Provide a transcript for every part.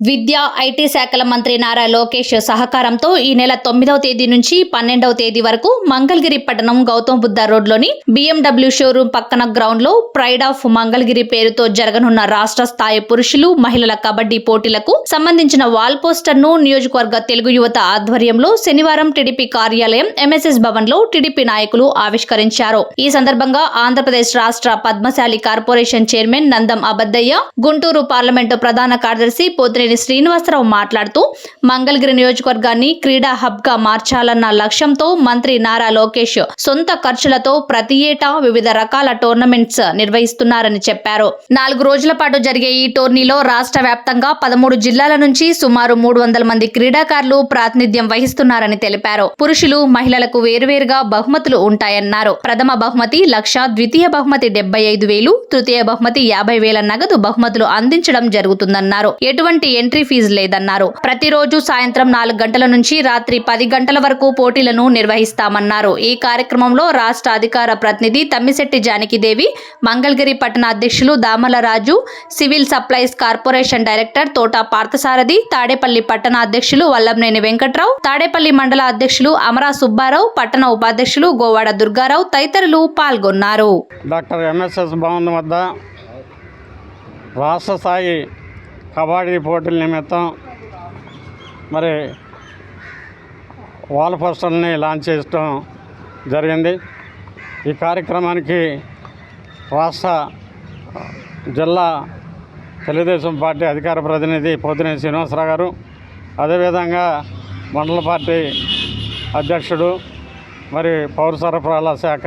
విద్యా ఐటీ శాఖల మంత్రి నారా లోకేష్ సహకారంతో ఈ నెల తొమ్మిదవ తేదీ నుంచి పన్నెండవ తేదీ వరకు మంగళగిరి పట్టణం గౌతమ్ బుద్ధ రోడ్లోని బీఎండబ్ల్యూ షోరూం పక్కన గ్రౌండ్లో ప్రైడ్ ఆఫ్ మంగళగిరి పేరుతో జరగనున్న రాష్ట్ర స్థాయి పురుషులు మహిళల కబడ్డీ పోటీలకు సంబంధించిన వాల్ పోస్టర్ను నియోజకవర్గ తెలుగు యువత ఆధ్వర్యంలో శనివారం టీడీపీ కార్యాలయం ఎంఎస్ఎస్ భవన్లో టీడీపీ నాయకులు ఆవిష్కరించారు. ఈ సందర్భంగా ఆంధ్రప్రదేశ్ రాష్ట్ర Padmashali corporation chairman Nandam Abaddayya Guntur parliament ప్రధాన కార్యదర్శి పోతినేని శ్రీనివాసరావు మాట్లాడుతూ మంగళగిరి నియోజకవర్గాన్ని క్రీడా హబ్గా మార్చాలన్న లక్ష్యంతో మంత్రి నారా లోకేష్ సొంత ఖర్చులతో ప్రతి ఏటా వివిధ రకాల టోర్నమెంట్స్ నిర్వహిస్తున్నారని చెప్పారు. నాలుగు రోజుల పాటు జరిగే ఈ టోర్నీలో రాష్ట్ర వ్యాప్తంగా పదమూడు జిల్లాల నుంచి సుమారు మూడు వందల మంది క్రీడాకారులు ప్రాతినిధ్యం వహిస్తున్నారని తెలిపారు. పురుషులు మహిళలకు వేరువేరుగా బహుమతులు ఉంటాయన్నారు. ప్రథమ బహుమతి లక్ష ద్వితీయ బహుమతి డెబ్బై ఐదు వేలు తృతీయ బహుమతి యాభై వేల నగదు బహుమతులు అందించడం జరుగుతుందన్నారు. ఎటువంటి ఎంట్రీ ఫీజు లేదన్నారు. ప్రతిరోజు సాయంత్రం నాలుగు గంటల నుంచి రాత్రి పది గంటల వరకు పోటీలను నిర్వహిస్తామన్నారు. ఈ కార్యక్రమంలో రాష్ట్ర అధికార ప్రతినిధి తమ్మిశెట్టి జానకిదేవి మంగళగిరి పట్టణ అధ్యక్షులు Damalaraju civil supplies corporation director Thota Parthasarathi Tadepalli పట్టణ అధ్యక్షులు వల్లంనేని వెంకట్రావు తాడేపల్లి మండల అధ్యక్షులు అమరా సుబ్బారావు పట్టణ ఉపాధ్యక్షులు గోవాడ దుర్గారావు తదితరులు పాల్గొన్నారు. డాక్టర్ ఎంఎస్ఎస్ భవన్ వద్ద రాష్ట్ర స్థాయి కబడ్డీ పోటీల నిమిత్తం మరి వాల్ పోస్టర్ని లాంచ్ చేయడం జరిగింది. ఈ కార్యక్రమానికి రాష్ట్ర జిల్లా తెలుగుదేశం పార్టీ అధికార ప్రతినిధి పోతినేని శ్రీనివాసరావు గారు అదేవిధంగా మండల పార్టీ అధ్యక్షుడు మరి పౌర సరఫరాల శాఖ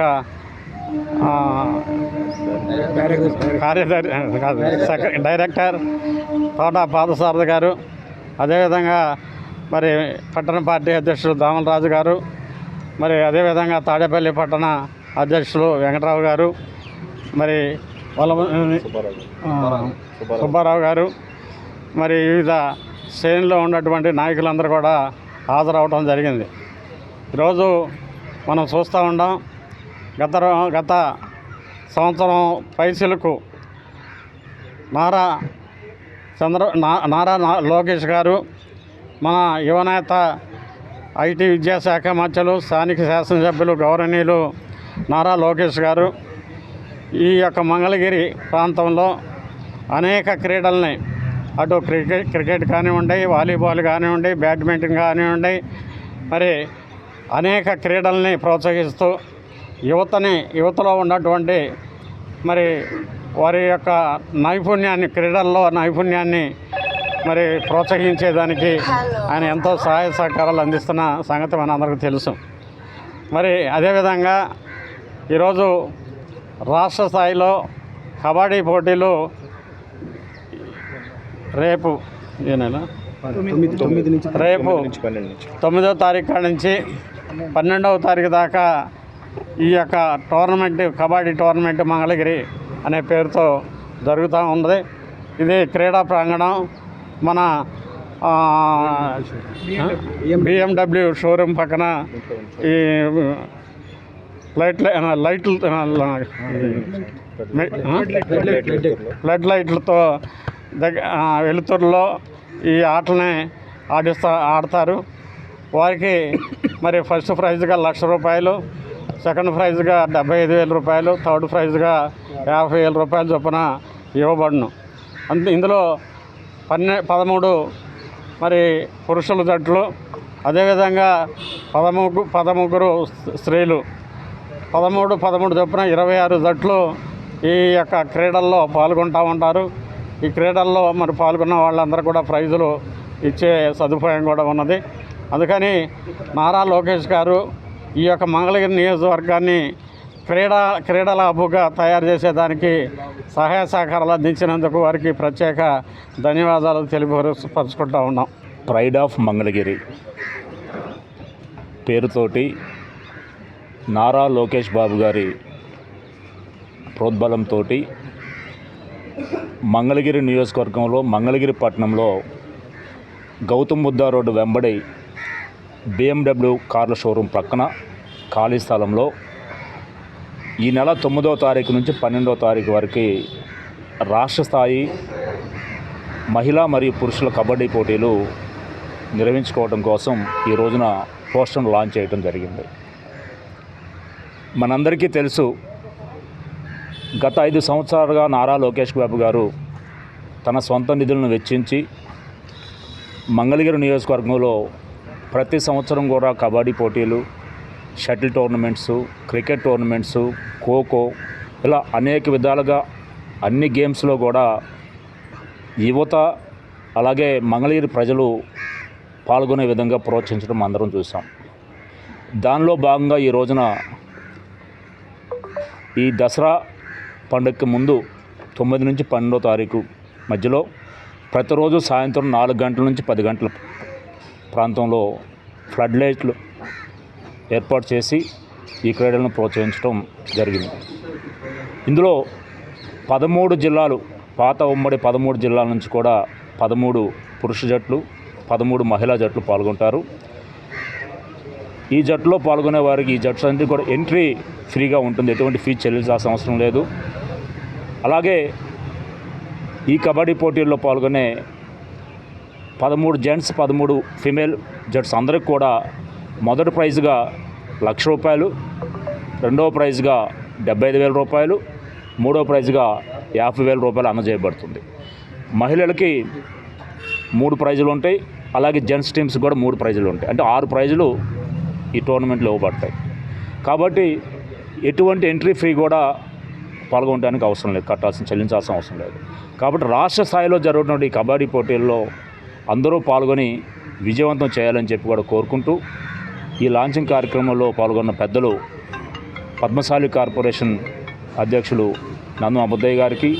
కార్యదర్శి కాదు డైరెక్టర్ తోట పాదసారథి గారు అదేవిధంగా మరి పట్టణ పార్టీ అధ్యక్షుడు దామలరాజు గారు మరి అదేవిధంగా తాడేపల్లి పట్టణ అధ్యక్షులు వెంకటరావు గారు మరి వాళ్ళ సుబ్బారావు గారు మరి వివిధ శ్రేణిలో ఉన్నటువంటి నాయకులందరూ కూడా హాజరవడం జరిగింది. ఈరోజు మనం చూస్తూ ఉన్నాం గత గత సంవత్సరం పైసలకు నారా చంద్ర నా- నారా లోకేష్ గారు మన యువనేత ఐటీ విద్యాశాఖ మధ్యలు స్థానిక శాసనసభ్యులు గౌరవనీయులు నారా లోకేష్ గారు ఈ యొక్క మంగళగిరి ప్రాంతంలో అనేక క్రీడల్ని అటు క్రికెట్ క్రికెట్ కానివ్వండి వాలీబాల్ కానివ్వండి బ్యాడ్మింటన్ కానివ్వండి మరి అనేక క్రీడల్ని ప్రోత్సహిస్తూ యువతని యువతలో ఉన్నటువంటి మరి వారి యొక్క నైపుణ్యాన్ని క్రీడల్లో నైపుణ్యాన్ని మరి ప్రోత్సహించేదానికి ఆయన ఎంతో సహాయ సహకారాలు అందిస్తున్న సంగతి మనందరికీ తెలుసు. మరి అదేవిధంగా ఈరోజు రాష్ట్ర స్థాయిలో కబడ్డీ పోటీలు రేపు నెల? తొమ్మిది తొమ్మిది రేపు తొమ్మిదవ తారీఖు నుంచి పన్నెండవ తారీఖు దాకా ఈ యొక్క టోర్నమెంట్ కబడ్డీ టోర్నమెంట్ మంగళగిరి అనే పేరుతో జరుగుతూ ఉంది ఇది క్రీడా ప్రాంగణం మన బిఎండబ్ల్యూ షోరూమ్ పక్కన ఈ లైట్ లైట్లు ఫ్లడ్ లైట్లతో దగ్గర వెలుతురులో ఈ ఆటలని ఆడిస్తా ఆడతారు. వారికి మరి ఫస్ట్ ప్రైజ్గా లక్ష రూపాయలు సెకండ్ ప్రైజ్గా డెబ్బై ఐదు వేల రూపాయలు థర్డ్ ప్రైజ్గా యాభై వేల రూపాయలు చొప్పున ఇవ్వబడును. అంత ఇందులో పన్నె పదమూడు మరి పురుషుల జట్లు అదేవిధంగా పదముగ్గు పదముగ్గురు స్త్రీలు. పదమూడు పదమూడు చొప్పున ఇరవై ఆరు జట్లు ఈ యొక్క క్రీడల్లో పాల్గొంటూ ఉంటారు. ఈ క్రీడల్లో మరి పాల్గొన్న వాళ్ళందరూ కూడా ప్రైజులు ఇచ్చే సదుపాయం కూడా ఉన్నది. అందుకని నారా లోకేష్ గారు ఈ యొక్క మంగళగిరి నియోజకవర్గాన్ని క్రీడా క్రీడల హబ్బుగా తయారు చేసేదానికి సహాయ సహకారాలు అందించినందుకు వారికి ప్రత్యేక ధన్యవాదాలు తెలియపరుచుకుంటూ ఉన్నాం. ప్రైడ్ ఆఫ్ మంగళగిరి పేరుతోటి నారా లోకేష్ బాబు గారి ప్రోద్బలంతో మంగళగిరి నియోజకవర్గంలో మంగళగిరి పట్టణంలో గౌతమ్ బుద్ధ రోడ్డు వెంబడి బిఎండబ్ల్యూ కార్ల షోరూం ప్రక్కన ఖాళీ స్థలంలో ఈ నెల తొమ్మిదో తారీఖు నుంచి పన్నెండో తారీఖు వరకు రాష్ట్ర స్థాయి మహిళా మరియు పురుషుల కబడ్డీ పోటీలు నిర్వహించుకోవడం కోసం ఈ రోజున పోస్టర్ను లాంచ్ చేయడం జరిగింది. మనందరికీ తెలుసు గత ఐదు సంవత్సరాలుగా నారా లోకేష్ బాబు గారు తన సొంత నిధులను వెచ్చించి మంగళగిరి నియోజకవర్గంలో ప్రతి సంవత్సరం కూడా కబడ్డీ పోటీలు shuttle tournaments cricket tournaments kho kho ఇలా అనేక విధాలుగా అన్ని గేమ్స్లో కూడా యువత అలాగే మంగళగిరి ప్రజలు పాల్గొనే విధంగా ప్రోత్సహించడం అందరం చూసాం. దానిలో భాగంగా ఈ రోజున ఈ దసరా పండుగకి ముందు తొమ్మిది నుంచి పన్నెండో తారీఖు మధ్యలో ప్రతిరోజు సాయంత్రం నాలుగు గంటల నుంచి పది గంటల ప్రాంతంలో ఫ్లడ్ లైట్లు ఏర్పాటు చేసి ఈ క్రీడలను ప్రోత్సహించడం జరిగింది. ఇందులో పదమూడు జిల్లాలు పాత ఉమ్మడి పదమూడు జిల్లాల నుంచి కూడా పదమూడు పురుష జట్లు పదమూడు మహిళా జట్లు పాల్గొంటారు. ఈ జట్టులో పాల్గొనే వారికి ఈ జట్టు అనేది కూడా ఎంట్రీ ఫ్రీగా ఉంటుంది. ఎటువంటి ఫీజు చెల్లించాల్సిన అవసరం లేదు. అలాగే ఈ కబడ్డీ పోటీల్లో పాల్గొనే పదమూడు జెంట్స్ పదమూడు ఫిమేల్ జెంట్స్ అందరికి కూడా మొదటి ప్రైజ్గా లక్ష రూపాయలు రెండవ ప్రైజ్గా డెబ్బై ఐదు వేల రూపాయలు మూడో ప్రైజ్గా యాభై వేల రూపాయలు అందజేయబడుతుంది. మహిళలకి మూడు ప్రైజులు ఉంటాయి అలాగే జెంట్స్ టీమ్స్ కూడా మూడు ప్రైజులు ఉంటాయి. అంటే ఆరు ప్రైజులు ఈ టోర్నమెంట్లో ఇవ్వబడతాయి. కాబట్టి ఎటువంటి ఎంట్రీ ఫీ కూడా పాల్గొనడానికి అవసరం లేదు కట్టాల్సిన చెల్లించాల్సిన అవసరం లేదు. కాబట్టి రాష్ట్ర స్థాయిలో జరుగుతున్న ఈ కబడ్డీ పోటీల్లో అందరూ పాల్గొని విజయవంతం చేయాలని చెప్పి కూడా కోరుకుంటూ ఈ లాంచింగ్ కార్యక్రమంలో పాల్గొన్న పెద్దలు పద్మశాలి కార్పొరేషన్ అధ్యక్షులు నందు అబుద్దయ్య గారికి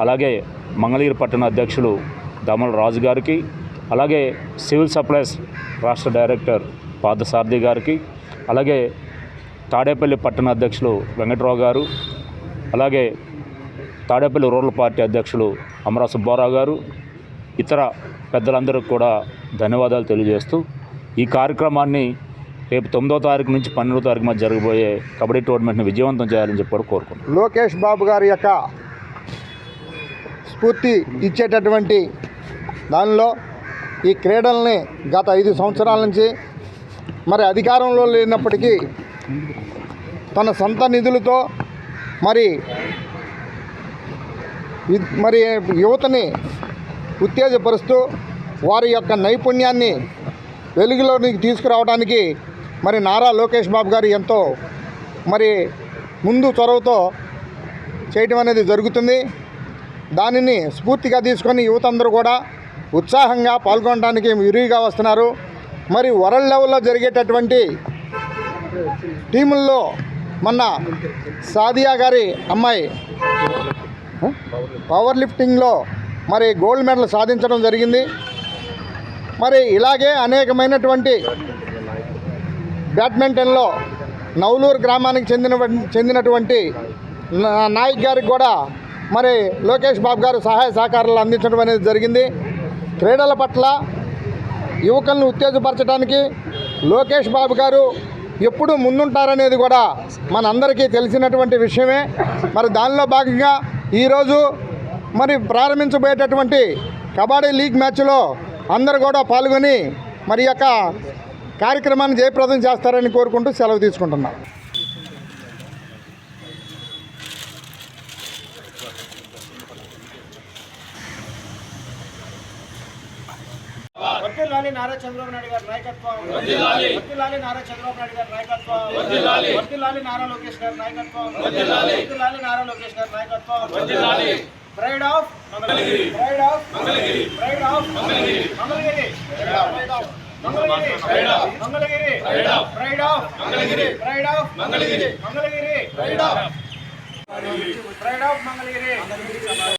అలాగే మంగళగిరి పట్టణ అధ్యక్షులు దమల రాజు గారికి అలాగే సివిల్ సప్లైస్ రాష్ట్ర డైరెక్టర్ పార్థసారథి గారికి అలాగే తాడేపల్లి పట్టణ అధ్యక్షులు వెంకట్రావు గారు అలాగే తాడేపల్లి రూరల్ పార్టీ అధ్యక్షులు అమరా సుబ్బారావు గారు ఇతర పెద్దలందరూ కూడా ధన్యవాదాలు తెలియజేస్తూ ఈ కార్యక్రమాన్ని రేపు తొమ్మిదో తారీఖు నుంచి పన్నెండో తారీఖు మధ్య జరగబోయే కబడ్డీ టోర్నమెంట్ని విజయవంతం చేయాలని చెప్పి కోరుకుంటున్నాను లోకేష్ బాబు గారి యొక్క స్ఫూర్తి ఇచ్చేటటువంటి దానిలో ఈ క్రీడల్ని గత ఐదు సంవత్సరాల నుంచి మరి అధికారంలో లేనప్పటికీ తన సొంత నిధులతో మరి మరి యువతని ఉత్తేజపరుస్తూ వారి యొక్క నైపుణ్యాన్ని వెలుగులోనికి తీసుకురావడానికి మరి నారా లోకేష్ బాబు గారు ఎంతో మరి ముందు చొరవతో చేయటం అనేది జరుగుతుంది. దానిని స్ఫూర్తిగా తీసుకొని యువత అందరూ కూడా ఉత్సాహంగా పాల్గొనడానికి విరివిగా వస్తున్నారు. మరి వరల్డ్ లెవెల్లో జరిగేటటువంటి టీముల్లో మొన్న సాదియా గారి అమ్మాయి పవర్ లిఫ్టింగ్లో మరి గోల్డ్ మెడల్ సాధించడం జరిగింది. మరి ఇలాగే అనేకమైనటువంటి బ్యాడ్మింటన్లో నవలూరు గ్రామానికి చెందిన చెందినటువంటి నా- నాయక్ గారికి కూడా మరి లోకేష్ బాబు గారు సహాయ సహకారాలు అందించడం అనేది జరిగింది. క్రీడల పట్ల యువకులను ఉత్తేజపరచడానికి లోకేష్ బాబు గారు ఎప్పుడు ముందుంటారనేది కూడా మనందరికీ తెలిసినటువంటి విషయమే. మరి దానిలో భాగంగా ఈరోజు మరి ప్రారంభించబోయేటటువంటి కబడ్డీ లీగ్ మ్యాచ్లో అందరూ కూడా పాల్గొని మరి యొక్క కార్యక్రమాన్ని జయప్రదం చేస్తారని కోరుకుంటూ సెలవు తీసుకుంటున్నాం. నారా చంద్రబాబు నాయుడు గారి నాయకత్వం. నారా చంద్రబాబు నాయుడు గారి నాయకత్వం. వర్ధిల్లాలి నారా లోకేష్ గారి నాయకత్వం. నారా లోకేష్ గారి నాయకత్వం. Pride of Mangalagiri pride of Mangalagiri pride of Mangalagiri Mangalagiri pride of Mangalagiri pride of Mangalagiri pride of pride of Mangalagiri pride of Mangalagiri Mangalagiri pride of pride of Mangalagiri